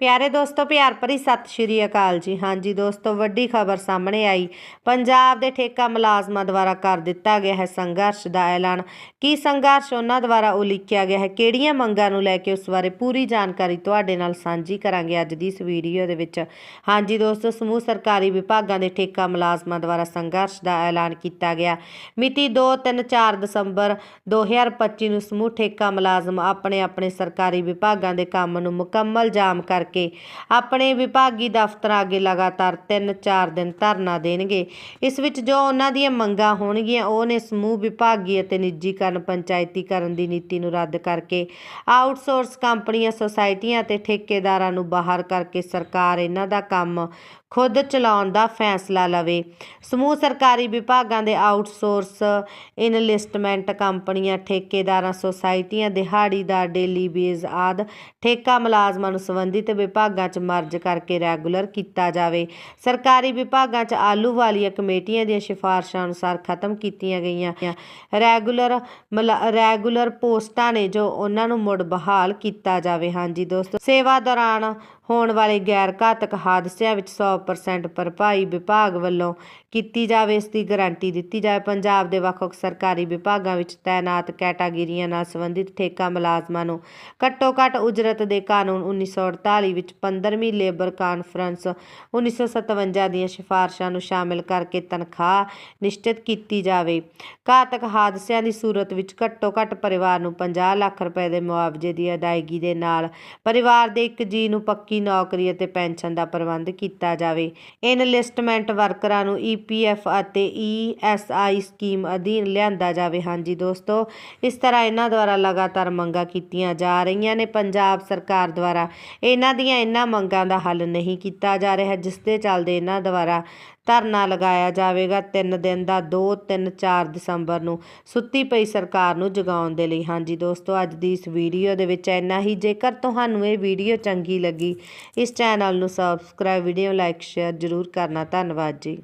ਪਿਆਰੇ ਦੋਸਤੋ, ਪਿਆਰ ਭਰੀ ਸਤਿ ਸ਼੍ਰੀ ਅਕਾਲ ਜੀ। ਹਾਂਜੀ ਦੋਸਤੋ, ਵੱਡੀ ਖਬਰ ਸਾਹਮਣੇ ਆਈ। ਪੰਜਾਬ ਦੇ ਠੇਕਾ ਮੁਲਾਜ਼ਮਾਂ ਦੁਆਰਾ ਕਰ ਦਿੱਤਾ ਗਿਆ ਹੈ ਸੰਘਰਸ਼ ਦਾ ਐਲਾਨ। ਕੀ ਸੰਘਰਸ਼ ਉਹਨਾਂ ਦੁਆਰਾ ਉਲੀਕਿਆ ਗਿਆ ਹੈ? ਕਿਹੜੀਆਂ ਮੰਗਾਂ ਨੂੰ ਲੈ ਕੇ ਉਸ ਬਾਰੇ ਪੂਰੀ ਜਾਣਕਾਰੀ ਤੁਹਾਡੇ ਨਾਲ ਸਾਂਝੀ ਕਰਾਂਗੇ ਅੱਜ ਦੀ ਇਸ ਵੀਡੀਓ ਦੇ ਵਿੱਚ। ਹਾਂਜੀ ਦੋਸਤੋ, ਸਮੂਹ ਸਰਕਾਰੀ ਵਿਭਾਗਾਂ ਦੇ ਠੇਕਾ ਮੁਲਾਜ਼ਮਾਂ ਦੁਆਰਾ ਸੰਘਰਸ਼ ਦਾ ਐਲਾਨ ਕੀਤਾ ਗਿਆ। ਮਿਤੀ 2 3 4 ਦਸੰਬਰ 2025 ਨੂੰ ਸਮੂਹ ਠੇਕਾ ਮੁਲਾਜ਼ਮ ਆਪਣੇ ਆਪਣੇ ਸਰਕਾਰੀ ਵਿਭਾਗਾਂ ਦੇ ਕੰਮ ਨੂੰ ਮੁਕੰਮਲ ਜਾਮ ਕਰ ਕਰਕੇ ਆਪਣੇ ਵਿਭਾਗੀ ਦਫ਼ਤਰਾਂ ਅੱਗੇ ਲਗਾਤਾਰ 3-4 ਦਿਨ ਧਰਨਾ ਦੇਣਗੇ। ਇਸ ਵਿੱਚ ਜੋ ਉਹਨਾਂ ਦੀਆਂ ਮੰਗਾਂ ਹੋਣਗੀਆਂ, ਉਹ ਨੇ ਸਮੂਹ ਵਿਭਾਗੀ ਅਤੇ ਨਿੱਜੀਕਰਨ ਪੰਚਾਇਤੀਕਰਨ ਦੀ ਨੀਤੀ ਨੂੰ ਰੱਦ ਕਰਕੇ ਆਊਟਸੋਰਸ ਕੰਪਨੀਆਂ, ਸੁਸਾਇਟੀਆਂ ਅਤੇ ਠੇਕੇਦਾਰਾਂ ਨੂੰ ਬਾਹਰ ਕਰਕੇ ਸਰਕਾਰ ਇਹਨਾਂ ਦਾ ਕੰਮ ਖੁਦ ਚਲਾਉਣ ਦਾ ਫੈਸਲਾ ਲਵੇ। ਸਮੂਹ ਸਰਕਾਰੀ ਵਿਭਾਗਾਂ ਦੇ ਆਊਟਸੋਰਸ, ਇਨਲਿਸਟਮੈਂਟ ਕੰਪਨੀਆਂ, ਠੇਕੇਦਾਰਾਂ, ਸੁਸਾਇਟੀਆਂ, ਦਿਹਾੜੀਦਾਰ, ਡੇਲੀ ਬੇਸ ਆਦ ਠੇਕਾ ਮੁਲਾਜ਼ਮਾਂ ਨੂੰ ਸੰਬੰਧਿਤ ਵਿਭਾਗਾਂ 'ਚ ਮਰਜ ਕਰਕੇ ਰੈਗੂਲਰ ਕੀਤਾ ਜਾਵੇ। ਸਰਕਾਰੀ ਵਿਭਾਗਾਂ 'ਚ ਆਲੂ ਵਾਲੀਆਂ ਕਮੇਟੀਆਂ ਦੀਆਂ ਸਿਫਾਰਸ਼ਾਂ ਅਨੁਸਾਰ ਖਤਮ ਕੀਤੀਆਂ ਗਈਆਂ। ਰੈਗੂਲਰ ਮਲਾ- ਰੈਗੂਲਰ ਪੋਸਟਾਂ ਨੇ ਜੋ ਉਹਨਾਂ ਨੂੰ ਮੁੜ ਬਹਾਲ ਕੀਤਾ ਜਾਵੇ। ਹਾਂਜੀ ਦੋਸਤੋ, ਸੇਵਾ ਦੌਰਾਨ ਹੋਣ ਵਾਲੇ ਗੈਰ ਘਾਤਕ ਹਾਦਸਿਆਂ ਵਿੱਚ 100% ਭਰਪਾਈ ਵਿਭਾਗ ਵੱਲੋਂ ਕੀਤੀ ਜਾਵੇ, ਇਸ ਦੀ ਗਾਰੰਟੀ ਦਿੱਤੀ ਜਾਵੇ ਪੰਜਾਬ ਦੇ ਵੱਖ-ਵੱਖ ਸਰਕਾਰੀ ਵਿਭਾਗਾਂ ਵਿੱਚ ਤਾਇਨਾਤ ਕੈਟਾਗਰੀਆਂ ਨਾਲ ਸੰਬੰਧਿਤ ਠੇਕਾ ਮੁਲਾਜ਼ਮਾਂ ਨੂੰ ਘੱਟੋ-ਘੱਟ ਉਜਰਤ ਦੇ ਕਾਨੂੰਨ 1948 ਵਿੱਚ 15ਵੀਂ ਲੇਬਰ ਕਾਨਫਰੰਸ 1957 ਦੀਆਂ ਸਿਫਾਰਸ਼ਾਂ ਨੂੰ ਸ਼ਾਮਿਲ ਕਰਕੇ ਤਨਖਾਹ ਨਿਸ਼ਚਿਤ ਕੀਤੀ ਜਾਵੇ। ਘਾਤਕ ਹਾਦਸਿਆਂ ਦੀ ਸੂਰਤ ਵਿੱਚ ਘੱਟੋ-ਘੱਟ ਪਰਿਵਾਰ ਨੂੰ 50 ਲੱਖ ਰੁਪਏ ਦੇ ਮੁਆਵਜ਼ੇ ਦੀ ਅਦਾਇਗੀ ਦੇ ਨਾਲ ਪਰਿਵਾਰ ਦੇ ਇੱਕ ਜੀ ਨੂੰ ਪੱਕੀ ਪੱਕੀ ਨੌਕਰੀ ਅਤੇ ਪੈਨਸ਼ਨ ਦਾ ਪ੍ਰਬੰਧ ਕੀਤਾ ਜਾਵੇ। ਇਨਲਿਸਟਮੈਂਟ ਵਰਕਰਾਂ ਨੂੰ ਈਪੀਐਫ ਅਤੇ ਈਐਸਆਈ ਸਕੀਮ ਅਧੀਨ ਲਿਆਂਦਾ ਜਾਵੇ। ਹਾਂਜੀ ਦੋਸਤੋ, ਇਸ ਤਰ੍ਹਾਂ ਇਹਨਾਂ ਦੁਆਰਾ ਲਗਾਤਾਰ ਮੰਗਾਂ ਕੀਤੀਆਂ ਜਾ ਰਹੀਆਂ ਨੇ। ਪੰਜਾਬ ਸਰਕਾਰ ਦੁਆਰਾ ਇਹਨਾਂ ਦੀਆਂ ਇਹਨਾਂ ਮੰਗਾਂ ਦਾ ਹੱਲ ਨਹੀਂ ਕੀਤਾ ਜਾ ਰਿਹਾ, ਜਿਸ ਦੇ ਚੱਲਦੇ ਇਹਨਾਂ ਦੁਆਰਾ ਧਰਨਾ ਲਗਾਇਆ ਜਾਵੇਗਾ 3 ਦਿਨ ਦਾ 2 3 4 ਦਸੰਬਰ ਨੂੰ। ਸੁੱਤੀ ਪਈ ਸਰਕਾਰ ਨੂੰ ਜਗਾਉਣ ਦੇ ਲਈ। ਹਾਂਜੀ ਦੋਸਤੋ, ਅੱਜ ਦੀ ਇਸ ਵੀਡੀਓ ਦੇ ਵਿੱਚ ਇੰਨਾ ਹੀ। ਜੇਕਰ ਤੁਹਾਨੂੰ ਇਹ ਵੀਡੀਓ ਚੰਗੀ ਲੱਗੀ, ਇਸ ਚੈਨਲ ਨੂੰ ਸਬਸਕ੍ਰਾਈਬ ਵੀਡੀਓ ਲਾਈਕ ਸ਼ੇਅਰ ਜ਼ਰੂਰ ਕਰਨਾ। ਧੰਨਵਾਦ ਜੀ।